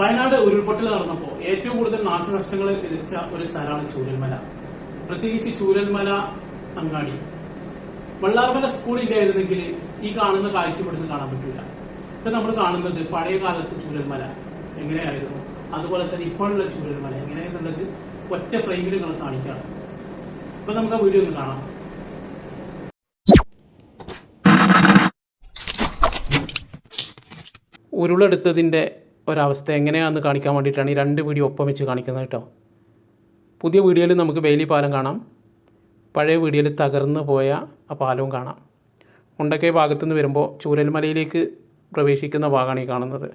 വയനാട് ഉരുൾപൊട്ടൽ നടന്നപ്പോൾ ഏറ്റവും കൂടുതൽ നാശനഷ്ടങ്ങൾ വിധിച്ച ഒരു സ്ഥലമാണ് ചൂരൽമല. പ്രത്യേകിച്ച് ചൂരൽമല അങ്ങാടി. വെള്ളാർമല സ്കൂൾ ഇല്ലായിരുന്നെങ്കിൽ ഈ കാണുന്ന കാഴ്ച ഇവിടുന്ന് കാണാൻ പറ്റില്ല ഇപ്പൊ നമ്മൾ കാണുന്നത് പഴയ കാലത്ത് ചൂരൽമല എങ്ങനെയായിരുന്നു? അതുപോലെ തന്നെ ഇപ്പോഴുള്ള ചൂരൽമല എങ്ങനെയെന്നുള്ളത് ഒറ്റ ഫ്രെയിമിൽ നിങ്ങൾ കാണിക്കാണ്. അപ്പൊ നമുക്ക് ആ വീഡിയോ ഒന്ന് കാണാം. ഉരുളെടുത്തതിന്റെ ഒരവസ്ഥ എങ്ങനെയാണെന്ന് കാണിക്കാൻ വേണ്ടിയിട്ടാണ് ഈ രണ്ട് വീഡിയോ ഒപ്പം വെച്ച് കാണിക്കുന്നത് കേട്ടോ. പുതിയ വീഡിയോയിൽ നമുക്ക് ബെയിലി പാലം കാണാം. പഴയ വീഡിയോയിൽ തകർന്നു പോയ ആ പാലവും കാണാം. മുണ്ടക്കൈ ഭാഗത്തു നിന്ന് വരുമ്പോൾ ചൂരൽമലയിലേക്ക് പ്രവേശിക്കുന്ന ഭാഗമാണ് ഈ കാണുന്നത്.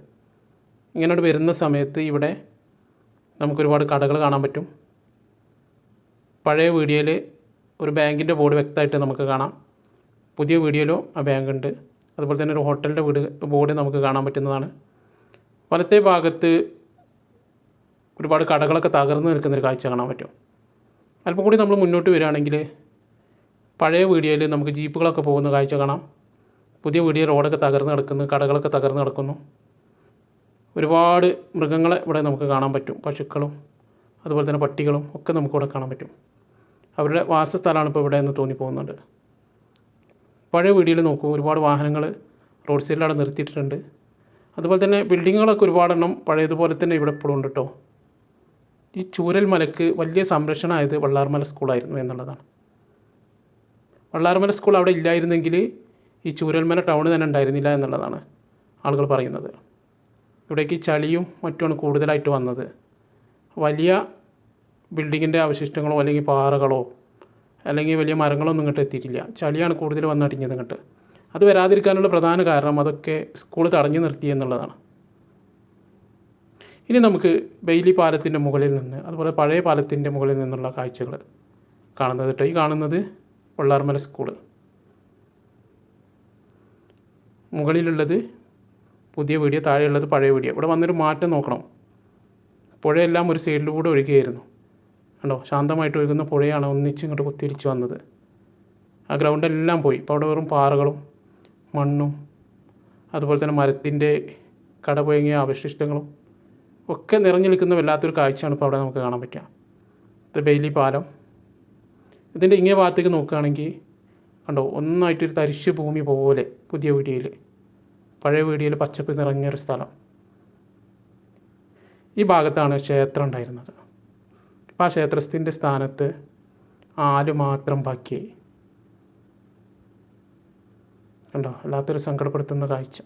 ഇങ്ങനോട്ട് വരുന്ന സമയത്ത് ഇവിടെ നമുക്കൊരുപാട് കടകൾ കാണാൻ പറ്റും. പഴയ വീഡിയോയിൽ ഒരു ബാങ്കിന്റെ ബോർഡ് വ്യക്തമായിട്ട് നമുക്ക് കാണാം. പുതിയ വീഡിയോയിലോ ആ ബാങ്ക് ഉണ്ട് അതുപോലെ തന്നെ ഒരു ഹോട്ടലിന്റെ വീട് ബോർഡ് നമുക്ക് കാണാൻ പറ്റുന്നതാണ്. വലത്തെ ഭാഗത്ത് ഒരുപാട് കടകളൊക്കെ തകർന്നു നിൽക്കുന്നൊരു കാഴ്ച കാണാൻ പറ്റും. അല്പം കൂടി നമ്മൾ മുന്നോട്ട് വരികയാണെങ്കിൽ പഴയ വീഡിയോയിൽ നമുക്ക് ജീപ്പുകളൊക്കെ പോകുന്ന കാഴ്ച കാണാം. പുതിയ വീഡിയോ റോഡൊക്കെ തകർന്ന് കിടക്കുന്നു കടകളൊക്കെ തകർന്ന് കിടക്കുന്നു. ഒരുപാട് മൃഗങ്ങളെ ഇവിടെ നമുക്ക് കാണാൻ പറ്റും. പശുക്കളും അതുപോലെ തന്നെ പട്ടികളും ഒക്കെ നമുക്കിവിടെ കാണാൻ പറ്റും. അവരുടെ വാസസ്ഥലമാണ് ഇപ്പോൾ ഇവിടെ എന്ന് തോന്നിപ്പോകുന്നുണ്ട്. പഴയ വീഡിയോയിൽ നോക്കൂ ഒരുപാട് വാഹനങ്ങൾ റോഡ് സൈഡിലവിടെ നിർത്തിയിട്ടുണ്ട് അതുപോലെ തന്നെ ബിൽഡിങ്ങുകളൊക്കെ ഒരുപാടെണ്ണം പഴയതുപോലെ തന്നെ ഇവിടെ ഇപ്പോഴും ഉണ്ട് കേട്ടോ ഈ ചൂരൽ മലക്ക് വലിയ സംരക്ഷണമായത് വള്ളാർമല സ്കൂളായിരുന്നു എന്നുള്ളതാണ്. വള്ളാർമല സ്കൂൾ അവിടെ ഇല്ലായിരുന്നെങ്കിൽ ഈ ചൂരൽമല ടൗൺ തന്നെ ഉണ്ടായിരുന്നില്ല എന്നുള്ളതാണ് ആളുകൾ പറയുന്നത്. ഇവിടേക്ക് ചളിയും മറ്റുമാണ് കൂടുതലായിട്ട് വന്നത്. വലിയ ബിൽഡിങ്ങിന്റെ അവശിഷ്ടങ്ങളോ അല്ലെങ്കിൽ പാറകളോ അല്ലെങ്കിൽ വലിയ മരങ്ങളോ ഒന്നും ഇങ്ങോട്ട് എത്തിയിട്ടില്ല. ചളിയാണ് കൂടുതൽ വന്നടിഞ്ഞത് ഇങ്ങോട്ട്. അത് വരാതിരിക്കാനുള്ള പ്രധാന കാരണം അതൊക്കെ സ്കൂൾ തടഞ്ഞു നിർത്തി എന്നുള്ളതാണ്. ഇനി നമുക്ക് ബെയിലി പാലത്തിന്റെ മുകളിൽ നിന്ന് അതുപോലെ പഴയ പാലത്തിന്റെ മുകളിൽ നിന്നുള്ള കാഴ്ചകൾ കാണുന്നത് കേട്ടോ ഈ കാണുന്നത് വള്ളാർമല സ്കൂൾ മുകളിലുള്ളത് പുതിയ വീഡിയോ താഴെയുള്ളത് പഴയ വീഡിയോ ഇവിടെ വന്നൊരു മാറ്റം നോക്കണം. പുഴയെല്ലാം ഒരു സൈഡിലൂടെ ഒഴുകുകയായിരുന്നു കണ്ടോ? ശാന്തമായിട്ട് ഒഴുകുന്ന പുഴയാണ് ഒന്നിച്ച് ഇങ്ങോട്ട് കുത്തിരിച്ച് വന്നത്. ആ ഗ്രൗണ്ടെല്ലാം പോയി. ഇപ്പോൾ അവിടെ വെറും പാറകളും മണ്ണും അതുപോലെ തന്നെ മരത്തിന്റെ കടപുഴങ്ങിയ അവശിഷ്ടങ്ങളും ഒക്കെ നിറഞ്ഞു നിൽക്കുന്ന വല്ലാത്തൊരു കാഴ്ചയാണ് ഇപ്പോൾ അവിടെ നമുക്ക് കാണാൻ പറ്റുക. ഇത് ബെയിലി പാലം. ഇതിന്റെ ഇങ്ങേ ഭാഗത്തേക്ക് നോക്കുകയാണെങ്കിൽ കണ്ടോ ഒന്നായിട്ടൊരു തരിശ് ഭൂമി പോലെ പുതിയ വീഡിയോയിൽ പഴയ വീഡിയോയിൽ പച്ചപ്പ് നിറഞ്ഞൊരു സ്ഥലം. ഈ ഭാഗത്താണ് ക്ഷേത്രം ഉണ്ടായിരുന്നത്. ഇപ്പോൾ ആ ക്ഷേത്രത്തിന്റെ സ്ഥാനത്ത് ആൽ മാത്രം ബാക്കിയായി. കണ്ടോ? വല്ലാത്തൊരു സങ്കടപ്പെടുത്തുന്ന കാഴ്ച.